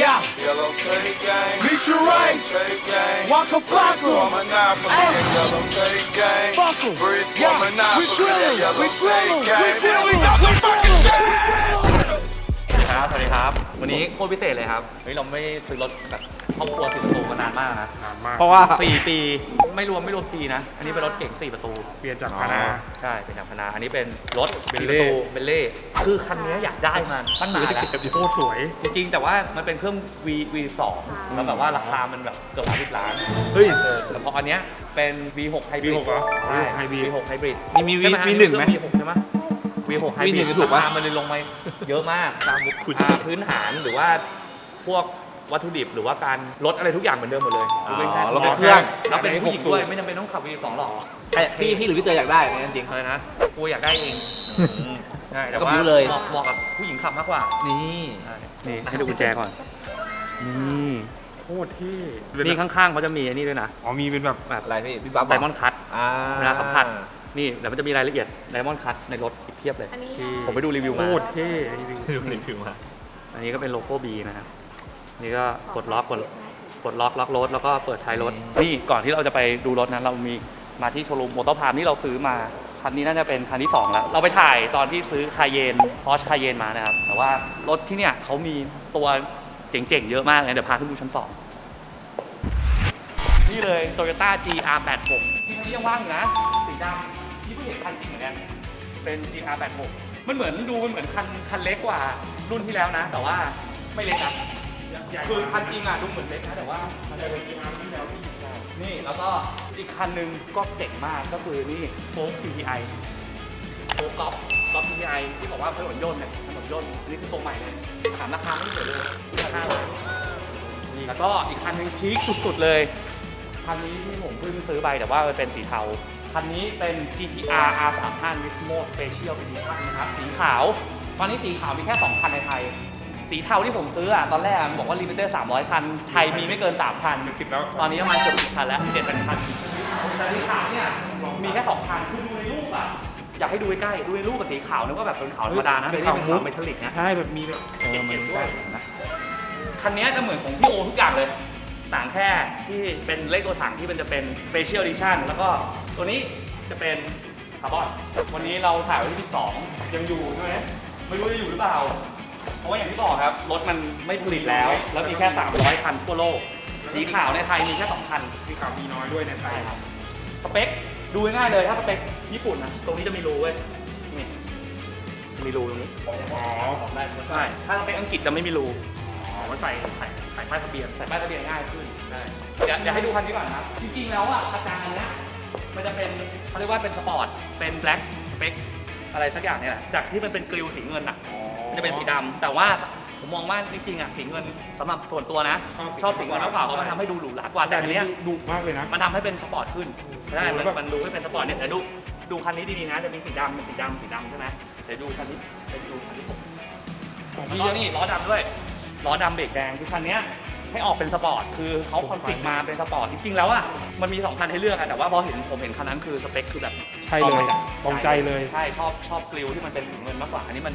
Yeah. Yellow tape gang. Meet your rights. Tape gang. Walk a Bricks fossil. for Monopoly. Hey. That yellow tape gang. Fossil. Bricks for Yeah. We Monopoly. That grillin'. yellow We grillin'. tape We gang. grillin'. We grillin'. ครับสวัสดีครับ วันนี้โคตรพิเศษเลยครับ เฮ้ย เราไม่ซื้อรถแบบ ครอบครัวสี่ประตูมานานมากนะนานมาก เพราะว่าสี่ปีไม่รวมไม่รวมจีนะ อันนี้เป็นรถเก่งสี่ประตู เปลี่ยนจากพานา ใช่เป็นจากพนา อันนี้เป็นรถเบลสี่เล่ประตูเบลเล่คือคันนี้อยากได้มันตั้งนานแล้วโคตรสวย จริงๆแต่ว่ามันเป็นเครื่อง V V 2 แล้วแบบว่าราคามันแบบเกือบ30ล้านเฮ้ยเออแต่พออันเนี้ยเป็น V6 Hybrid V6 เหรอใช่ Hybrid V6 Hybrid นี่มี V- V1 ไหม V6 ใช่ไหม V6 Hybrid V1 ถูกปะราคามันเลยลงมาเยอะมากตามอ่าพื้นฐานหรือว่าพวก วัตถุดิบหรือว่าการลดอะไรทุกอย่างเหมือนเดิมหมดเลยยกเว้นแค่รถเป็นเครื่อง แล้วเป็นผู้หญิงด้วยไม่จำเป็นต้องขับ V2 หรอกแต่พี่พี่หรือพี่เตยอยากได้เนี่ยจริงอะไรนะกูอยากได้เองใช่แต่ก็ว่าบิ้วเลยหมาะเหมาะกับผู้หญิงขับมากกว่าๆนี่ใช่นี่ให้ดูกุญแจก่อน นี่โคตรเท่นี่ข้างๆเขาจะมีอันนี้ด้วยนะอ๋อมีเป็นแบบแบบอะไรพี่พี่บ๊อบไดมอนด์คัทอ่าเวลาสัมผัส นี่เดี๋ยวมันจะมีรายละเอียดไดมอนด์คัทในรถอีกเพียบเลยผมไปดูรีวิวโคมา ตรเท่จริงดูรีวิวมา อันนี้ก็เป็นโลโก้ B นะครับ นี่ก็กดล็อกกดกดล็อกล็อกรถแล้วก็เปิดท้ายรถ นี่ก่อนที่เราจะไปดูรถนั้นเรามีมาที่โชว์รูมมอเตอร์พาร์มที่เราซื้อมาคันนี้น่าจะเป็นคันที่2แล้ว เราไปถ่ายตอนที่ซื้อคาเยนพอชคาเยนมานะครับ แต่ว่ารถที่เนี่ยเขามีตัวเจ๋งๆ เยอะมากเลยเดี๋ยวพาขึ้นดูชั้น2นี่เลย Toyota GR86 ที่คันนี้ยังว่างอยู่นะ สีดำที่เพิ่งเห็นคันจริงเหมือนกันเป็น GR86 มันเหมือนดูมันเหมือนคันคันเล็กกว่ารุ่นที่แล้วนะ แต่ว่าไม่เล็กนะ คือคันจริงอะดูเหมือนเล็กนะแต่ว่ามันจะเป็น GR ที่แล้วที่ใช่นี่แล้วก็อีกคันหนึงก็เจ๋งมากก็คือนี่โฟล์ PTI โฟล์กอล์ฟกอล์ฟ PTI ที่บอกว่าถนนย่นเนี่ยถนนย่นอันนี้คือตัวใหม่เลยถามราคาไม่เฉยเลยราคาเลยนี่แล้วก็อีกคันหนึงพีคสุดๆเลยคันนี้ที่ผมเพิ่งซื้อไปแต่ว่ามันเป็นสีเทาคันนี้เป็น GTR R35 Nismo Special Edition นะครับสีขาว ตอนนี้สีขาวมีแค่ 2 คันในไทย สีเทาที่ผมซื้ออะ ตอนแรกมันบอกว่า Limited 300 คัน ไทยมีไม่เกิน3คันเป็นสิบแล้ว ตอนนี้ประมาณเกือบสิบคันแล้ว7 8คันแต่สีขาวเนี่ยมีแค่2คันคือดูในรูปอะ อยากให้ดูใกล้ๆดูในรูปกับสีขาวนึกว่าแบบเป็นขาวธรรมดานะแต่นี่เป็นขาวเมทัลลิกนะใช่แบบมีแบบเออมันได้นะคันนี้จะเหมือนของพี่โอทุกอย่างเลย ต่างแค่ที่เป็นเลขตัวถังที่มันจะเป็น Special Edition แล้วก็ตัวนี้จะเป็นคาร์บอน วันนี้เราถ่ายวันที่ 12 ยังอยู่ใช่ไหมไม่รู้จะอยู่หรือเปล่า เพราะว่าอย่างที่บอกครับ รถมันไม่ผลิตแล้ว แล้วมีแค่ 300 คันทั่วโลก สีขาวในไทยมีแค่2คันสีขาวมีน้อยด้วยในไทยใช่ครับ สเปคดูง่ายๆเลยถ้าสเปคญี่ปุ่นนะตรงนี้จะมีรูเว้ยนี่จะมีรูตรงนี้อ๋อใช่ถ้าสเปคอังกฤษจะไม่มีรูอ๋อมันใส่ใส่ใส่ป้ายทะเบียนใส่ป้ายทะเบียนง่ายขึ้นใช่เดี๋ยวเดี๋ยวให้ดูคันนี้ก่อนนะครับจริงๆแล้วอะกระจังอันเนี้ยมันจะเป็นเขาเรียกว่าเป็นสปอร์ตเป็นแบล็กสเปคอะไรสักอย่างเนี่ยแหละจากที่มันเป็นกริลสีเงินอะมัน จะเป็นสีดำแต่ว่าผมมองว่าจริงๆอะสีเงินสำหรับส่วนตัวนะชอบสีเงินมากกว่าเพราะมันทำให้ดูหรูหรากว่าแต่แต่อัอันนเนี้นี้ยดุมากเลยนะ มันทำให้เป็นสปอร์ตขึ้นใช่มันแบบมันดูให้เป็นสปอร์ตเนี่ยเดี๋ยวดูดูคันนี้ดีๆนะจะมีสีดำเป็นสีดำสีดำใช่ไหมเดี๋ยวดูคันนี้เดี๋ยวดูคันนี้ของแล้วพี่ก็นี่ล้อดำด้วยล้อดำเบรกแดงคือคันเนี้ยให้ออกเป็นสปอร์ตคือเขาคอนฟิกมาเป็นสปอร์ตจริงๆแล้วอะมันมีสองคันให้เลือกอะแต่ว่าพอเห็นผมเห็นคันนั้นคือสเปคคือแบบใช่เลยตรงใจเลย ใช่ชอบชอบกริลที่มันเป็นสีเงินมากกว่าอันนี้มัน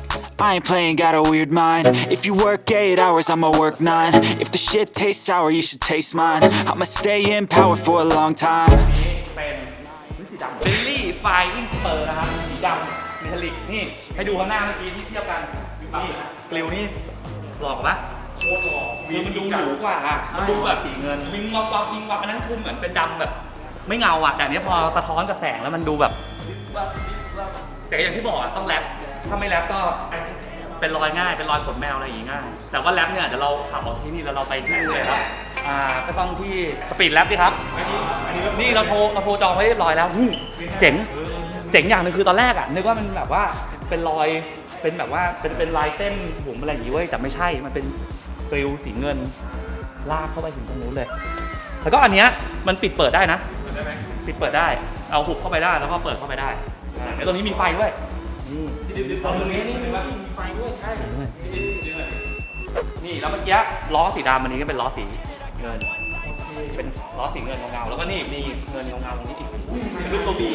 I ain't playing, got a weird mind. If you work eight hours, I'ma work nine. If the shit tastes sour, you should taste mine. I'ma stay in power for a long time. เป็นสีดำเบลลี่ไฟอิงสเปอร์นะครับสีดำเมทัลลิกนี่ให้ดูข้างหน้าเมื่อกี้ที่เทียบกันนี่กริลนี่หลอกปะโคตรหลอกคือมันดูหรูกว่าอะมันดูแบบสีเงินวิงวับวับวิงวับอันนั้นคือเหมือนเป็นดำแบบ ไม่เงาอะแต่อันนี้พอสะท้อนกับแสงแล้วมันดูแบบแต่อย่างที่บอกอะต้องแรป ถ้าไม่แรปก็เป็นรอยง่าย เป็นรอยขนแมวอะไรอย่างงี้ง่าย แต่ว่าแรปเนี่ยเดี๋ยวเราขับออกที่นี่แล้วเราไปที่นู่นเลยครับ อ่า ก็ต้องที่สปีดแรปดิครับ นี่เราโทรเราโทรจองไว้เรียบร้อยแล้วหูเจ๋ง เจ๋งอย่างหนึงคือตอนแรกอะนึกว่ามันแบบว่าเป็นรอย เป็นแบบว่าเป็นเป็นลายเส้นผมอะไรอย่างงี้เว้ยแต่ไม่ใช่ มันเป็นกริลสีเงิน ลากเข้าไปถึงตรงนู้นเลย แล้วก็อันเนี้ยมันปิดเปิดได้นะ ปิดเปิดได้ เอาหุบเข้าไปได้แล้วก็เปิดเข้าไปได้แล้วตรงนี้มีไฟด้วย นี่ตรงนี้นี่มีไฟด้วยใช่นี่แล้วเมื่อกี้ล้อสีดำอันนี้ก็เป็นล้อสีเงิน เป็นล้อสีเงินเงาๆแล้วก็นี่มีเงินเงาๆตรงนี้อีกรูปตัวบี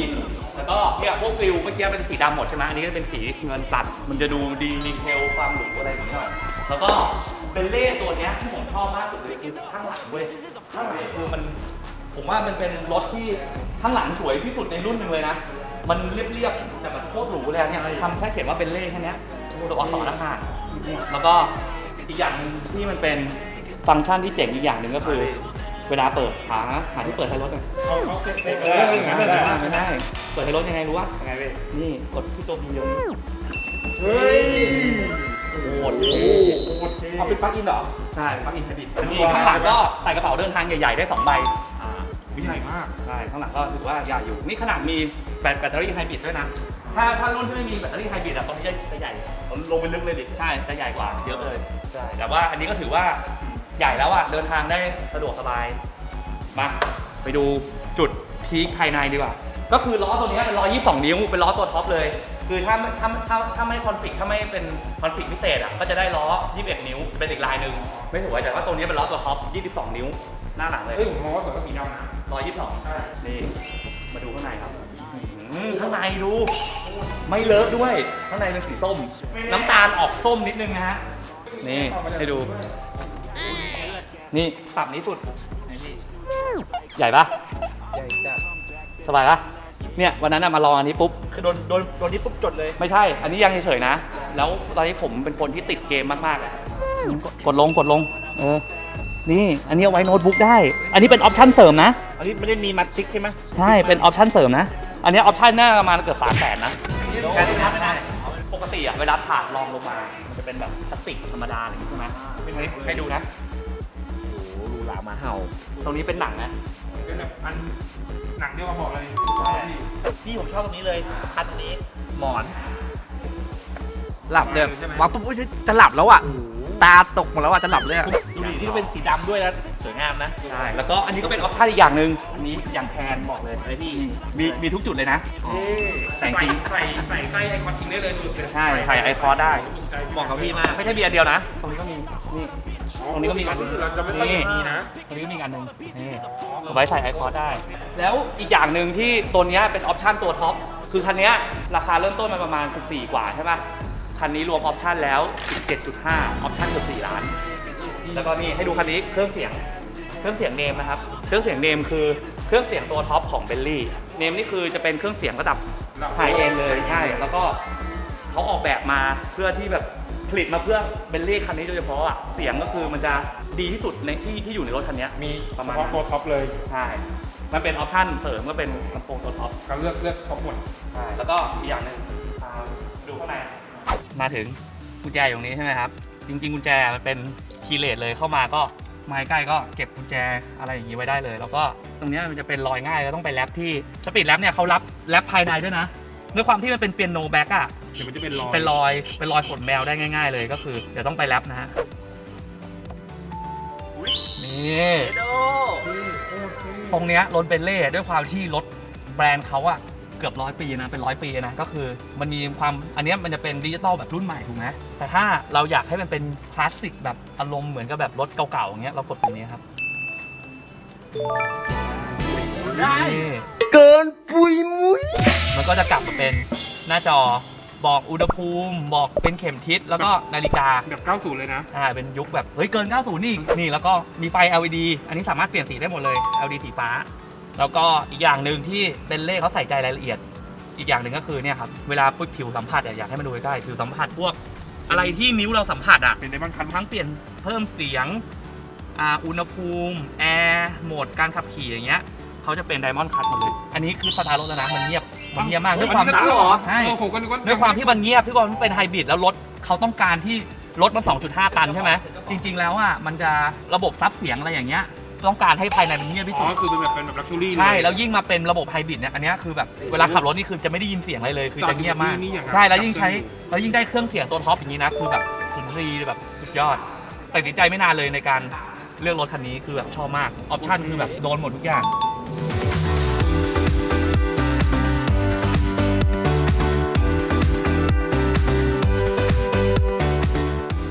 แล้วก็เนี่ยพวกวิวเมื่อกี้เป็นสีดำหมดใช่ไหมอันนี้ก็เป็นสีเงินตัด มันจะดูดีดีเทลความหรูอะไรอย่างเงี้ยหน่อยแล้วก็เป็นเล่ตัวเนี้ยที่ผมชอบมากสุดเลยคือข้างหลังเว้ยข้างหลังคือมันผมว่ามันเป็นรถที่ข้างหลังสวยที่สุดในรุ่นหนึ่งเลยนะ มันเรียบๆแต่แบบโคตรหรูเลยอะเนี่ยทำแค่เขียนว่าเป็นเล่แค่เนี้ยตัวอักษรต่างหากแล้วก็อีกอย่างหนึงที่มันเป็นฟังก์ชันที่เจ๋งอีกอย่างหนึ่งก็คือ เวลาเปิดหาหาที่เปิดให้รถหน่อยเอาเอาเอเออออย่างนั้นไม่เลยได้นะไม่ได้เปิดให้รถยังไงรู้วะยังไงเว้ยนี่กดที่ตัวบีเลยเฮ้ยโคตรโอ้เท่โหโคตรเท่เอาเป็นปลั๊กอินเหรอใช่ปลั๊กอินไฮบริดนี่ข้างหลังก็ใส่กระเป๋าเดินทางใหญ่ๆได้สองใบ วิใหญ่มาก ใช่ข้างหลังก็ถือว่าใหญ่อยู่ นี่ขนาดมีแบตแบตเตอรี่ไฮบริดด้วยนะ ถ้าถ้ารุ่นที่ไม่มีแบตเตอรี่ไฮบริดอะตรงนี้จะจะใหญ่ผมลงไปลึกเลยดิใช่จะใหญ่กว่าเยอะเลยใช่แต่ว่าอันนี้ก็ถือว่าใหญ่แล้วอะเดินทางได้สะดวกสบายมาไปดูจุดพีคภายในดีกว่า ก็คือล้อตัวเนี้ยเป็นล้อ 22 นิ้ว เป็นล้อตัวท็อปเลย คือถ้าถ้าถ้าถ้าไม่คอนฟิกถ้าไม่เป็นคอนฟิกพิเศษอะ ก็จะได้ล้อ 21 นิ้ว เป็นอีกลายหนึ่ง ไม่ถือว่าแต่ว่าตัวเนี้ยเป็นล้อตัวท็อป 22 นิ้ว หน้าหลังเลยเฮ้ยผมมองว่าสวยกว่าสีดำนะ ร้อยยี่สิบสองใช่นี่มาดูข้างในครับอื้อหือข้างในดู ไม่เลอะด้วย ข้างในเป็นสีส้ม น้ำตาลออกส้มนิดนึงนะฮะ นี่ให้ดู นี่ปรับนี้สุด ใหญ่ปะใหญ่จัดสบายปะเนี่ยวันนั้นน่ะมาลองอันนี้ปุ๊บคือโดนโดนโดนที่ปุ๊บจดเลย ไม่ใช่ อันนี้ยังเฉยๆนะ แล้วตอนนี้ผมเป็นคนที่ติดเกมมากๆอะกดลงกดลง เออ นี่อันนี้เอาไว้โน้ตบุ๊กได้ อันนี้เป็นออปชั่นเสริมนะ อันนี้ไม่ได้มีมัดซิกใช่ไหมใช่ เป็นออปชั่นเสริมนะ อันนี้ออปชั่นหน้าประมาณเกือบสามแสนนะแค่นี้นะได้ปกติอะเวลาถาดรองลงมา มันจะเป็นแบบพลาสติกธรรมดาอย่างนี้ใช่ไหมให้ให้ดูนะโอ้โหหรูหรามาเห่า ตรงนี้เป็นหนังนะ เป็นแบบอันหนังเดียวกับบอกเลยพี่ผมชอบตรงนี้เลยคันตรงนี้หมอน หลับเลยวังปุ๊บอุ๊ยจะหลับแล้วอะ ตาตกหมดแล้วอะจะหลับเลยอะดูดิที่เป็นสีดำด้วยนะสวยงามนะใช่แล้วก็อันนี้ก็เป็นออปชั่นอีกอย่างหนึ่งอันนี้อย่างแทนบอกเลยไอพี่มีมีทุกจุดเลยนะ แต่จริง ใส่ใส่ไส้ไอคอนทิ้งได้เลยดูเป็นใช่ใส่ไอคอร์ได้เหมาะกับพี่มากไม่ใช่มีอันเดียวนะ ตรงนี้ก็มีนี่ตรงนี้ก็มีอันหนึ่งเราจะไม่ค่อยมีนะ ตรงนี้ก็มีอีกอันหนึ่งนี่เอาไว้ใส่ไอคอร์ได้ แล้วอีกอย่างหนึ่งที่ตัวเนี้ยเป็นออปชันตัวท็อปคือคันเนี้ยราคาเริ่มต้นมาประมาณ 14 กว่าใช่ปะ คันนี้รวมออปชันแล้ว 17.5 ออปชันเกือบ4ล้าน แล้วก็นี่ให้ดูคันนี้เครื่องเสียง เครื่องเสียงเนมนะครับ เครื่องเสียงเนมคือเครื่องเสียงตัวท็อปของเบลลี่ เนมนี่คือจะเป็นเครื่องเสียงระดับไฮเอ็นเลยใช่ แล้วก็เขาออกแบบมาเพื่อที่แบบผลิตมาเพื่อเบลลี่คันนี้โดยเฉพาะอะ เสียงก็คือมันจะดีที่สุดในที่ที่อยู่ในรถคันเนี้ยมีประเฉมาณพาะตัวท็อปเลย ใช่ มันเป็นออปชั่นเสริมก็เป็นลำโพงตัวท็อปก็เลือกเลือกท็อปหมดใช่ แล้วก็อีกอย่างหนึ่งอ่าดูข้างใน มาถึงกุญแจอยู่ตรงนี้ใช่ไหมครับ จริง ๆ กุญแจมันเป็นคีย์เลสเลยเข้ามาก็มาใกล้ๆก็เก็บกุญแจอะไรอย่างนี้ไว้ได้เลย แล้วก็ตรงเนี้ยมันจะเป็นรอยง่ายแล้วต้องไปแรปที่สปีดแรปเนี่ยเขารับแรปภายในด้วยนะด้วยความที่มันเป็นเปียโนแบ็กอะเดี๋ยวมันจะเป็นรอยเป็นรอยเป็นรอยขนแมวได้ง่าย ๆ เลยก็คือเดี๋ยวต้องไปแรปนะฮะนี่ตรงเนี้ยรถเบนเล่ด้วยความที่รถแบรนด์เขาอะ เกือบร้อยปีนะเป็นร้อยปีนะก็คือมันมีความอันเนี้ยมันจะเป็นดิจิตอลแบบรุ่นใหม่ถูกไหมแต่ถ้าเราอยากให้มันเป็นคลาสสิกแบบอารมณ์เหมือนกับแบบรถเก่าๆอย่างเงี้ยเรากดตรงนี้ครับได้เกินปุยมุ้ยมันก็จะกลับมาเป็นหน้าจอบอกอุณหภูมิ บอกเป็นเข็มทิศแล้วก็นาฬิกาแบบ 90 เลยนะอ่าเป็นยุคแบบ เฮ้ย เกิน 90 นี่ นี่ แล้วก็มีไฟ LED อันนี้สามารถเปลี่ยนสีได้หมดเลย LED สีฟ้า แล้วก็อีกอย่างหนึ่งที่เป็นเลขเขาใส่ใจรายละเอียด อีกอย่างหนึ่งก็คือเนี่ยครับเวลาปุ๊บผิวสัมผัสอะอยากให้มันดูใกล้ๆผิวสัมผัสพวก อะไรที่นิ้วเราสัมผัสอะเป็นไดมอนด์คันทั้งเปลี่ยนเพิ่มเสียงอ่าอุณหภูมิแอร์โหมดการขับขี่อย่างเงี้ยเขาจะเป็นไดมอนด์คัทหมดเลย อันนี้คือสตาร์ทรถแล้วนะมันเงียบมันเงียบมากด้วยความอันนี้ก็เหรอใช่เออผมก็นึกว่าด้วยความที่มันเงียบที่ว่ามันเป็นไฮบริดแล้วรถเขาต้องการที่รถมัน 2.5 ตันใช่ไหมจริง ๆ แล้วอะมันจะระบบซับเสียงอะไรอย่างเงี้ย ต้องการให้ภายในมันเงียบที่อ๋สุอด คือเป็นแบบเป็นแบบลักชัวรี่ ใช่ แล้วยิ่งมาเป็นระบบไฮบริดเนี่ยอันเนี้ยคือแบบเวลาขับรถนี่คือจะไม่ได้ยินเสียงอะไรเลย คือจะเงียบมาก นี่อย่างใช่แล้วยิ่งใช้แล้วยิ่งได้เครื่องเสียงตัวท็อปอย่างนี้นะคือแบบสุนทรีแบบสุดยอดตัดสินใจไม่นานเลยในการเลือกรถคันนี้คือแบบชอบมากออปชั่นคือแบบโดนหมดทุกอย่าง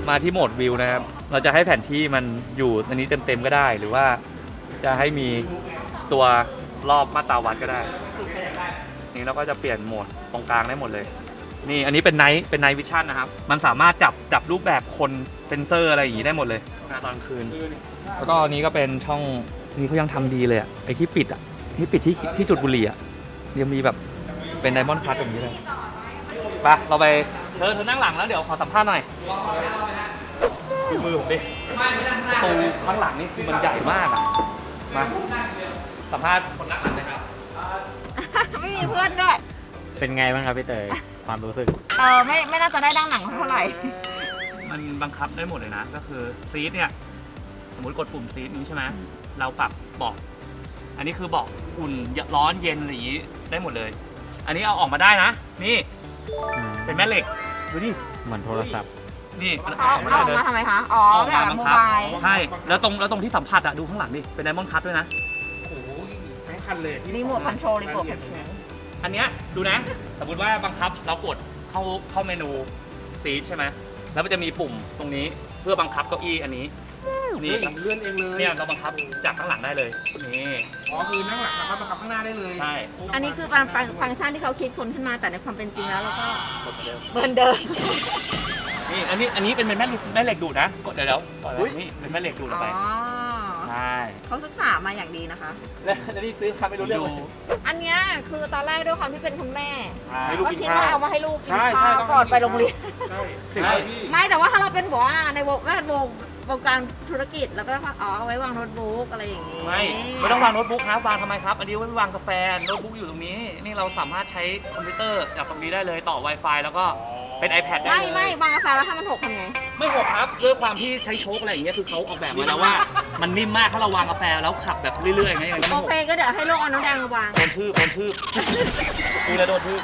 มาที่โหมดวิวนะครับ เราจะให้แผนที่มันอยู่อันนี้เต็มๆก็ได้ หรือว่าจะให้มีตัวรอบมาตราวัดก็ได้ นี่เราก็จะเปลี่ยนโหมดตรงกลางได้หมดเลย นี่อันนี้เป็นไนท์เป็นไนท์วิชั่นนะครับ มันสามารถจับจับรูปแบบคนเซนเซอร์อะไรอย่างนี้ได้หมดเลยตอนคืน แล้วก็อันนี้ก็เป็นช่องนี่เขายังทำดีเลยอะไอที่ปิดอะที่ปิดที่ที่จุดบุหรี่อะยังมีแบบเป็นไดมอนด์คัทแบบนี้เลยไปเราไป เธอเธอนั่งหลังแล้วเดี๋ยวขอสัมภาษณ์หน่อยดูมือผมดิประตูข้างหลังนี่คือมันใหญ่มากอะมาสัมภาษณ์คนนั่งหลังเลยครับ ไม่มีเพื่อนด้วยเป็นไงบ้างครับพี่เตยความรู้สึก เออไม่ไม่น่าจะได้ดังหนังเท่าไหร่ มันบังคับได้หมดเลยนะ ก็คือซีทเนี่ยสมมติกดปุ่มซีทนี้ใช่ไหมเราปรับเบาะอันนี้คือเบาะอุ่นร้อนเย็นอะไรอย่างนี้ได้หมดเลย อันนี้เอาออกมาได้นะ นี่ เป็นแม่เหล็ก ดูดิ เหมือนโทรศัพท์ นี่มันเอาเอาออกมาเอาได้ออกเลยมาทำไมคะ อ๋อเอาออกแบบมาบังโมคับ บายใช่ แล้วตรงแล้วตรงที่สัมผัสอะดูข้างหลังดิ เป็นไดมอนด์คัทด้วยนะ โอ้โหทั้งคันเลยที่รีโมทคอนโทรลรีโมทคอนโทรลอันเนี้ยดูนะ สมมติว่าบังคับเรากดเข้าเข้าเมนูซีทใช่ไหมแล้วมันจะมีปุ่มตรงนี้เพื่อบังคับเก้าอี้อันนี้ นี่นี่ เลื่อนเองเลยเนี่ยเราบังคับจากข้างหลังได้เลย นี่อ๋อคือนั่งหลังนะครับบังคับข้างหน้าได้เลยใช่อันนี้คือฟังฟังฟังก์ชันที่เขาคิดคนขึ้นมาแต่ในความเป็นจริงแล้วเราก็เหมือนเดิมนี่อันนี้อันนี้เป็นแม่เหล็กแม่เหล็กดูดนะกดเดี๋ยวเดี๋ยวปล่อยไว้นี่เป็นแม่เหล็กดูดออกอ๋อไปใช่เขาศึกษามาอย่างดีนะคะ แล้วแล้วนี่ซื้อมาไม่รู้เรื่องเลยอันเนี้ยคือตอนแรกด้วยความที่เป็นคุณแม่ให้ลูกก็กินคิดข้าว่าวเอามาให้ลูกกินใช่ใช่ข้าวต้องก่อนไปโรงเรียนใช่ใช่ไม่แต่ว่าถ้าเราเป็นบอกว่าในวงแวดวง วงการธุรกิจแล้วก็อ๋อเอาไว้วางโน้ตบุ๊กอะไรอย่างงี้ไม่ไม่ต้องวางโน้ตบุ๊กครับวางทำไมครับ อันนี้ไว้วางกาแฟโน้ตบุ๊กอยู่ตรงนี้ นี่เราสามารถใช้คอมพิวเตอร์จากตรงนี้ได้เลยต่อ Wi-Fi แล้วก็เป็น iPad ได้ไม่เลยไม่วางกาแฟแล้วถ้ามันหกทำไงไม่หกครับด้วยความที่ใช้โชคอะไรอย่างเงี้ยคือเขาออกแบบมาแล้วว่า มันนิ่มมากถ้าเราวางกาแฟแล้วขับแบบเรื่อยๆอย่างเงี้ยอย่างนี้โอไม่หกเคก็เดี๋ยวให้ลูกเอาน้ำแดงมาวางโดนทืบโดนทืบดูแล้วโดนทืบ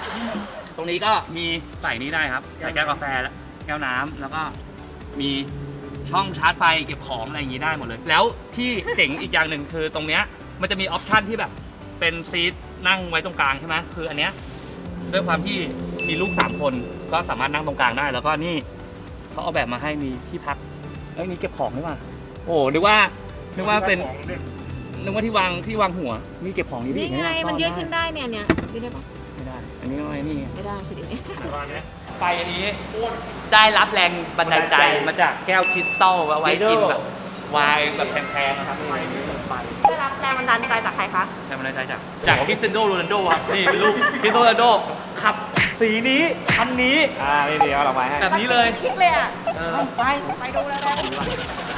ตรงนี้ก็มีใส่นี้ได้ครับใส่แก้วกาแฟแล้วแก้วน้ำแล้วก็มี ช่องชาร์จไฟเก็บของอะไรอย่างนี้ได้หมดเลย แล้วที่เจ๋งอีกอย่างหนึ่งคือตรงเนี้ยมันจะมีออปชันที่แบบเป็นซีทนั่งไว้ตรงกลางใช่ไหมคืออันเนี้ยด้วยความที่มีลูกสามคนก็สามารถนั่งตรงกลางได้ แล้วก็นี่เขาเอาแบบมาให้มีที่พักเอ้ยมีเก็บของด้วยว่ะโอ้นึกว่านึกว่าเป็นของด็กนึกว่าที่วางที่วางหัวมีเก็บของนี่นี่ไงซ่อมันยืดด้ขึ้นได้เนี่ยเนี่ยยืดได้ปะไม่ได้ อันนี้ไม่นี่ไม่ได้สิเดี๋ยวนี้ แต่ว่าเนี้ยไฟอันนี้ได้รับแรงบันดาลใจมาจากแก้วคริสตัลเอาไว้กินแบบไวน์แบบแพงๆนะครับนี่อันนี้เป็นไฟได้รับแรงบันดาลใจจากใครคะ แรงบันดาลใจจากจากคริสเซนโดโรนัลโดครับนี่เป็นรูปคริสโตโรนัลโดขับสีนี้คันนี้อ่านี่เดี๋ยวเราไว้ให้ แบบนี้เลยคิดเลยอะ เออ ไป ไปดูแล้วได้นั่ง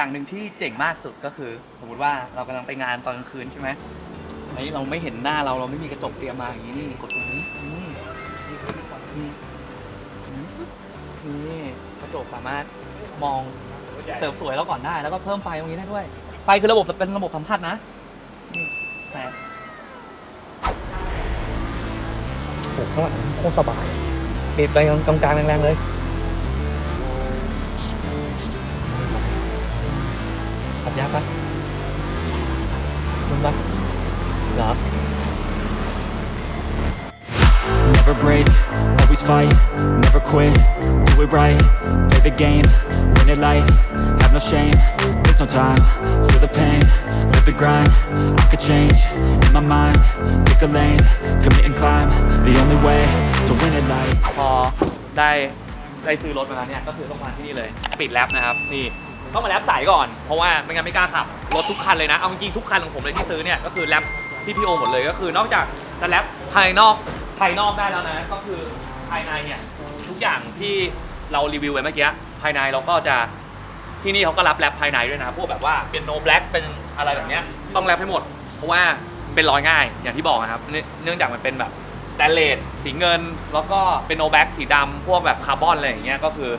อย่างหนึ่งที่เจ๋งมากสุดก็คือ สมมติว่าเรากำลังไปงานตอนกลางคืนใช่ไหมไอ้เราไม่เห็นหน้าเราเราไม่มีกระจกเตรียมมาอย่างนี้นี่กดตรงนี้นี่นี่คือนี่นี่กระจกสามารถมองเสริมสวยเราก่อนได้แล้วก็เพิ่มไฟตรงนี้ได้ด้วย ไฟคือระบบเป็นระบบสัมผัสนะนี่แต่โอ้โหข้างหลังโคตรสบายบีบไปกลางๆแรงๆเลย ขับยากปะมึงปะเหรอ Never break, always fight, never quit, do it right, play the game, win it life, have no shame, there's no time, feel the pain, live the grind, I could change, in my mind, pick a lane, commit and climb, the only way to win it life. พอได้ได้ซื้อรถมาแล้วเนี่ย ก็คือต้องมาที่นี่เลยสปีดแลบนะครับ นี่ ต้องมาแลบสายก่อน เพราะว่าไม่งั้นไม่กล้าขับ รถทุกคันเลยนะ เอาจริงทุกคันของผมเลยที่ซื้อเนี่ย ก็คือแลบที่พี่โอหมดเลยก็คือนอกจากจะแลบภายนอกภายนอกได้แล้วนะ ก็คือภายในเนี่ยทุกอย่างที่เรารีวิวไปเมื่อกี้ภายในเราก็จะที่นี่เขาก็รับแลบภายในด้วยนะพวกแบบว่าเป็นโนแบล็กเป็นอะไรแบบเนี้ยต้องแลบให้หมด เพราะว่าเป็นรอยง่ายอย่างที่บอกนะครับเนื่องจากมันเป็นแบบสแตนเลสสีเงิน แล้วก็เป็นโนแบ็กสีดำพวกแบบคาร์บอนอะไรอย่างเงี้ยก็คือ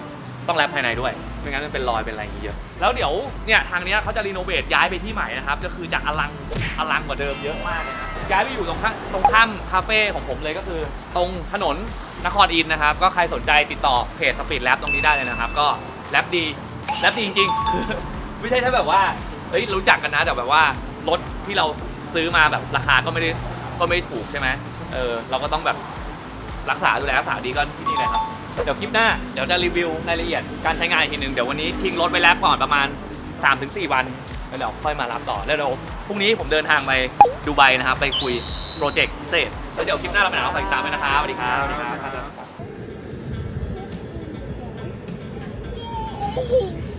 ต้องแรปภายในด้วย ไม่งั้นมันเป็นรอยเป็นอะไรอย่างเงี้ยเยอะแล้วเดี๋ยวเนี่ยทางเนี้ยเขาจะรีโนเวทย้ายไปที่ใหม่นะครับก็คือจากอลังอลังกว่าเดิมเยอะมากเลยนะย้ายไปอยู่ตรงข้างตรงข้ามคาเฟ่ของผมเลยก็คือ ตรงถนนนครอินทร์นะครับก็ใครสนใจติดต่อเพจสปีดแลบตรงนี้ได้เลยนะครับ ก็แลบดีแลบดีจริงๆคือไม่ใช่ถ้าแบบว่าเอ้ยรู้จักกันนะแต่แบบว่ารถที่เราซื้อมาแบบราคาก็ไม่ได้ก็ไม่ได้ถูกใช่ไหมเออเราก็ต้องแบบรักษาดูแลรักษาดีก็ที่นี่เลยครับ เดี๋ยวคลิปหน้าเดี๋ยวจะรีวิวรายละเอียดการใช้งานอีกทีหนึ่งเดี๋ยววันนี้ทิ้งรถไว้แล้วก่อนประมาณ 3-4 วันแล้วเดี๋ยวค่อยมารับต่อแล้วเดี๋ยวพรุ่งนี้ผมเดินทางไปดูไบนะครับไปคุยโปรเจกต์พิเศษแล้วเดี๋ยวคลิปหน้าเราไปหนเราไปติดตามกันนะครับสวัสดีครับสวัสดีครับ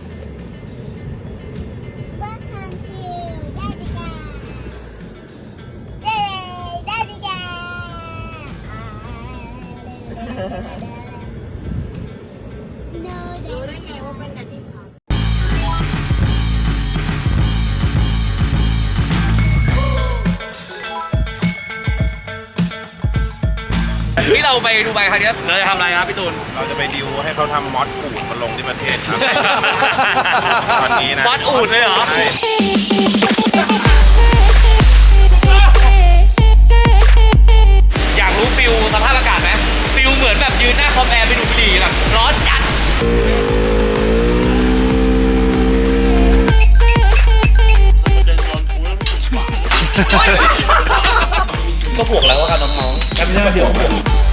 ดูไบครั้งนี้เราจะทำอะไรครับพี่ตูน เราจะไปดิวให้เขาทำมอสอูดมาลงที่ประเทศครับ ตอนนี้นะวัดอูดเลยเหรอใช่อยากรู้ฟิลสภาพอากาศไหมฟิลเหมือนแบบยืนหน้าคอมแอร์ไปดูบุหรี่แบบร้อนจัดก็บวกแล้วว่ากับน้องๆ